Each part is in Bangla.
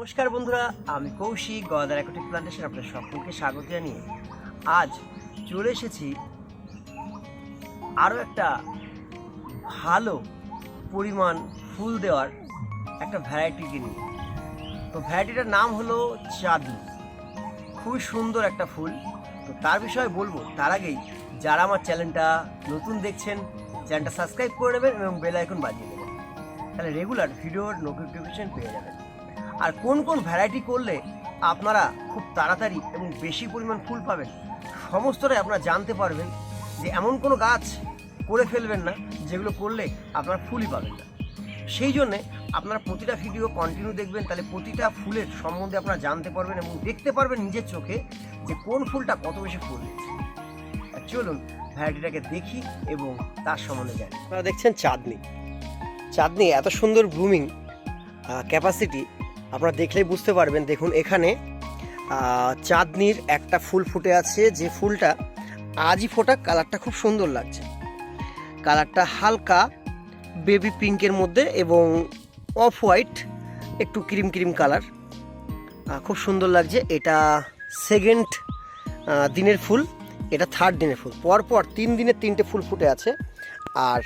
নমস্কার বন্ধুরা, আমি কৌশিক গদার অ্যাকোটিক প্লান্টেশন আপনার সকলকে স্বাগত জানিয়ে আজ চলে এসেছি আরও একটা ভালো পরিমাণ ফুল দেওয়ার একটা ভ্যারাইটিকে নিয়ে। তো ভ্যারাইটিটার নাম হলো চাঁদনি। খুবই সুন্দর একটা ফুল। তো তার বিষয়ে বলব, তার আগেই যারা আমার চ্যানেলটা নতুন দেখছেন, চ্যানেলটা সাবস্ক্রাইব করে নেবেন এবং বেল আইকন বাজিয়ে দেবেন। তাহলে রেগুলার ভিডিওর নোটিফিকেশন পেয়ে যাবেন। আর কোন কোন ভ্যারাইটি করলে আপনারা খুব তাড়াতাড়ি এবং বেশি পরিমাণ ফুল পাবেন? সমস্তটাই আপনারা জানতে পারবেন যে এমন কোনো গাছ করে ফেলবেন না যেগুলো করলে আপনারা ফুলই পাবেন না। সেই জন্যে আপনারা প্রতিটা ভিডিও কন্টিনিউ দেখবেন, তাহলে প্রতিটা ফুলের সম্বন্ধে আপনারা জানতে পারবেন এবং দেখতে পারবেন নিজের চোখে যে কোন ফুলটা কত বেশি ফুল দিচ্ছে চলুন ভ্যারাইটিটাকে দেখি এবং তার সম্বন্ধে জানি। আপনারা দেখছেন চাঁদনি। চাঁদনি এত সুন্দর ব্লুমিং ক্যাপাসিটি আপনারা দেখলেই বুঝতে পারবেন। দেখুন, এখানে চাঁদনির একটা ফুল ফুটে আছে। যে ফুলটা আজই ফোটা, কালারটা খুব সুন্দর লাগছে। কালারটা হালকা বেবি পিঙ্কের মধ্যে এবং অফ হোয়াইট, একটু ক্রিম ক্রিম কালার। খুব সুন্দর লাগছে। এটা সেকেন্ড দিনের ফুল, এটা থার্ড দিনের ফুল। পরপর তিন দিনের তিনটে ফুল ফুটে আছে। আর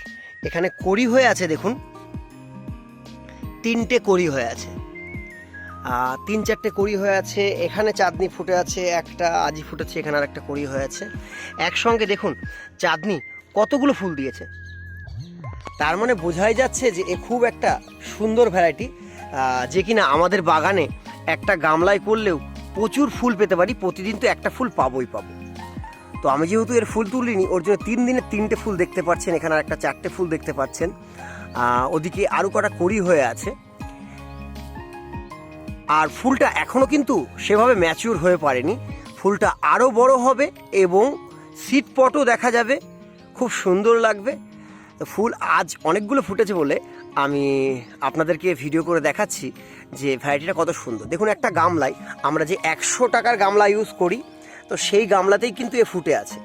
এখানে কড়ি হয়ে আছে, দেখুন। তিনটে কড়ি হয়ে আছে। তিন চারটে কড়ি হয়ে আছে, এখানে চাঁদনি ফুটে আছে, একটা আজি ফুটেছে, এখানে আর একটা কড়ি হয়ে আছে। একসঙ্গে দেখুন, চাঁদনি কতগুলো ফুল দিয়েছে। তার মানে বোঝাই যাচ্ছে যে এ খুব একটা সুন্দর ভ্যারাইটি যে কিনা আমাদের বাগানে একটা গামলায় করলেও প্রচুর ফুল পেতে পারি, প্রতিদিন তো একটা ফুল পাবোই পাবো। তো আমি যেহেতু এর ফুল তুলিনি, ওর জন্য তিন দিনে তিনটে ফুল দেখতে পাচ্ছেন, এখানে আর একটা চারটে ফুল দেখতে পাচ্ছেন। ওদিকে আরও কটা কড়ি হয়ে আছে। আর ফুলটা এখনও কিন্তু সেভাবে ম্যাচিওর হয়ে পারেনি ফুলটা আরও বড় হবে এবং সিট পটও দেখা যাবে। খুব সুন্দর লাগবে। ফুল আজ অনেকগুলো ফুটেছে বলে আমি আপনাদেরকে ভিডিও করে দেখাচ্ছি যে ভ্যারাইটিটা কত সুন্দর। দেখুন একটা গামলায় আমরা যে একশো টাকার গামলা ইউজ করি, তো সেই গামলাতেই কিন্তু এ ফুটে আছে।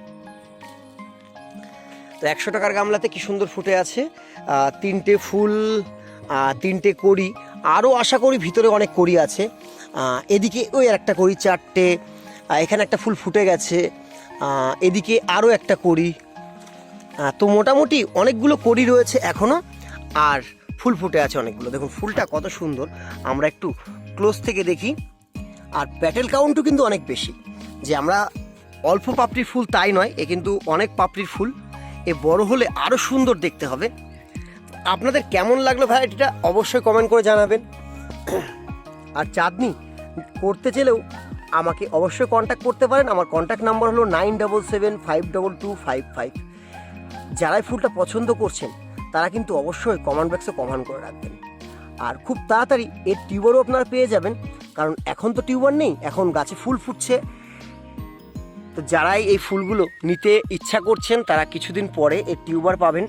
তো একশো টাকার গামলাতে কি সুন্দর ফুটে আছে? তিনটে ফুল তিনটে কড়ি আরও আশা করি ভিতরে অনেক কড়ি আছে। এদিকে ওই একটা করি চারটে এখানে একটা ফুল ফুটে গেছে এদিকে আরও একটা আহ, তো মোটামুটি অনেকগুলো কড়ি রয়েছে এখনও আর ফুল ফুটে আছে অনেকগুলো। দেখুন ফুলটা কত সুন্দর। আমরা একটু ক্লোজ থেকে দেখি। আর প্যাটেল কাউন্টও কিন্তু অনেক বেশি। যে আমরা অল্প পাপড়ির ফুল তাই নয় এ কিন্তু অনেক পাপড়ির ফুল। এ বড় হলে আরও সুন্দর দেখতে হবে। আপনাদের কেমন লাগল ভ্যারাইটিটা অবশ্যই কমেন্ট করে জানাবেন। আর চাঁদনি, করতে চাইলেও আমাকে অবশ্যই কন্ট্যাক্ট করতে পারেন। আমার কন্ট্যাক্ট নাম্বার হলো nine double seven five double two five five যারাই ফুলটা পছন্দ করছেন, তারা কিন্তু অবশ্যই কমেন্ট বক্সে কমেন্ট করে রাখবেন। আর খুব তাড়াতাড়ি এর টিউবারও আপনারা পেয়ে যাবেন, কারণ এখন তো টিউবার নেই, এখন গাছে ফুল ফুটছে। তো যারাই এই ফুলগুলো নিতে ইচ্ছা করছেন, তারা কিছুদিন পরে এর টিউবার পাবেন।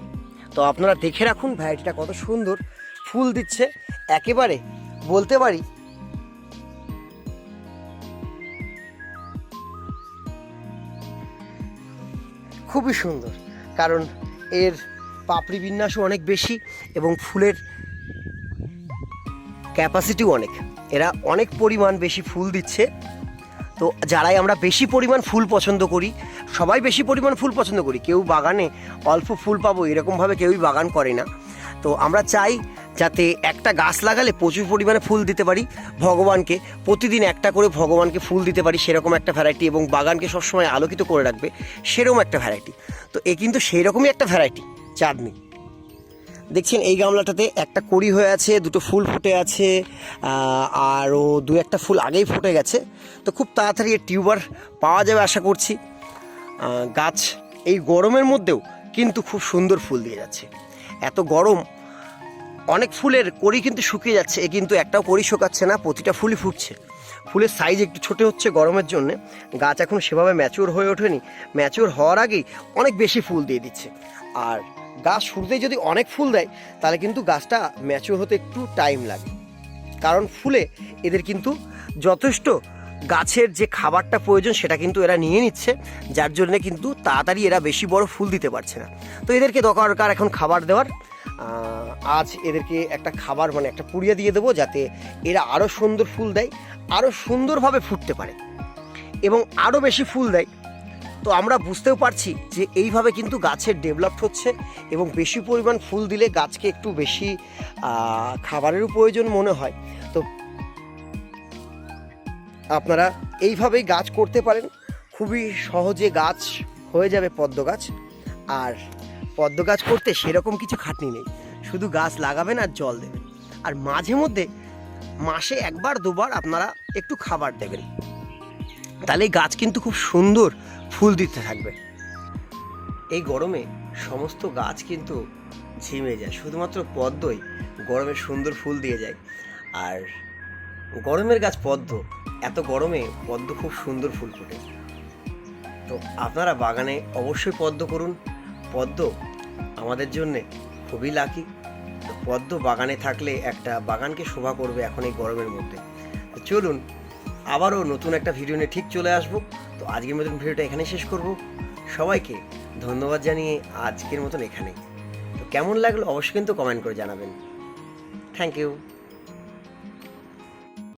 তো আপনারা দেখে রাখুন ভ্যারাইটিটা কত সুন্দর। ফুল দিচ্ছে। একেবারে বলতে পারি, খুবই সুন্দর। কারণ এর পাপড়ি বিন্যাসও অনেক বেশি এবং ফুলের ক্যাপাসিটিও অনেক। এরা অনেক পরিমাণ বেশি ফুল দিচ্ছে। তো যারাই আমরা বেশি পরিমাণ ফুল পছন্দ করি, সবাই বেশি পরিমাণ ফুল পছন্দ করি। কেউ বাগানে অল্প ফুল পাবো এরকমভাবে কেউই বাগান করে না। তো আমরা চাই যাতে একটা গাছ লাগালে প্রচুর পরিমাণে ফুল দিতে পারি ভগবানকে। প্রতিদিন একটা করে ভগবানকে ফুল দিতে পারি, সেরকম একটা ভ্যারাইটি এবং বাগানকে সবসময় আলোকিত করে রাখবে, সেরকম একটা ভ্যারাইটি তো এ কিন্তু সেই রকমই একটা ভ্যারাইটি চাঁদনি। দেখছেন, এই গামলাটাতে একটা কড়ি হয়ে আছে, দুটো ফুল ফুটে আছে আরও দু একটা ফুল আগেই ফুটে গেছে। তো খুব তাড়াতাড়ি এর টিউবার পাওয়া যাবে আশা করছি। গাছ এই গরমের মধ্যেও কিন্তু খুব সুন্দর ফুল দিয়ে যাচ্ছে। এত গরম, অনেক ফুলের কড়ি কিন্তু শুকিয়ে যাচ্ছে, এ কিন্তু একটাও কড়ি শুকাচ্ছে না, প্রতিটা ফুলই ফুটছে। ফুলের সাইজ একটু ছোটো হচ্ছে গরমের জন্য, গাছ এখন সেভাবে ম্যাচিওর হয়ে ওঠেনি। ম্যাচিওর হওয়ার আগেই অনেক বেশি ফুল দিয়ে দিচ্ছে। আর গাছ শুরুতেই যদি অনেক ফুল দেয়, তাহলে কিন্তু গাছটা ম্যাচিওর হতে একটু টাইম লাগে। কারণ ফুলে এদের কিন্তু যথেষ্ট গাছের যে খাবারটা প্রয়োজন, সেটা কিন্তু এরা নিয়ে নিচ্ছে, যার জন্য কিন্তু তাড়াতাড়ি এরা বেশি বড় ফুল দিতে পারছে না। তো এদেরকে দরকার এখন খাবার দেওয়ার। আজ এদেরকে একটা খাবার মানে একটা পুড়িয়ে দিয়ে দেবো, যাতে এরা আরও সুন্দর ফুল দেয় আরও সুন্দরভাবে ফুটতে পারে। এবং আরও বেশি ফুল দেয় তো আমরা বুঝতেও পারছি যে এইভাবে কিন্তু গাছের ডেভেলপ হচ্ছে এবং বেশি পরিমাণ ফুল দিলে গাছকে একটু বেশি খাবারেরও প্রয়োজন মনে হয়। তো আপনারা এইভাবেই গাছ করতে পারেন। খুবই সহজে গাছ হয়ে যাবে পদ্ম গাছ। আর পদ্ম গাছ করতে সেরকম কিছু খাটনি নেই। শুধু গাছ লাগাবেন আর জল দেবেন। আর মাঝে মধ্যে মাসে একবার, দুবার আপনারা একটু খাবার দেবেন। তাহলে গাছ কিন্তু খুব সুন্দর ফুল দিতে থাকবে। এই গরমে সমস্ত গাছ কিন্তু ঝিমে যায়, শুধুমাত্র পদ্মই গরমে সুন্দর ফুল দিয়ে যায়। আর গরমের গাছ পদ্ম, এত গরমে পদ্ম খুব সুন্দর ফুল ফোটে। তো আপনারা বাগানে অবশ্যই পদ্ম করুন। পদ্ম আমাদের জন্যে খুবই লাকি পদ্ম বাগানে থাকলে একটা বাগানকে শোভা করবে এখন এই গরমের মধ্যে। চলুন আবারও নতুন একটা ভিডিও নিয়ে ঠিক চলে আসব। তো আজকের মতন ভিডিওটা এখানে শেষ করব। সবাইকে ধন্যবাদ জানিয়ে আজকের মতন এখানে তো কেমন লাগল অবশ্যই কিন্তু কমেন্ট করে জানাবেন। Thank you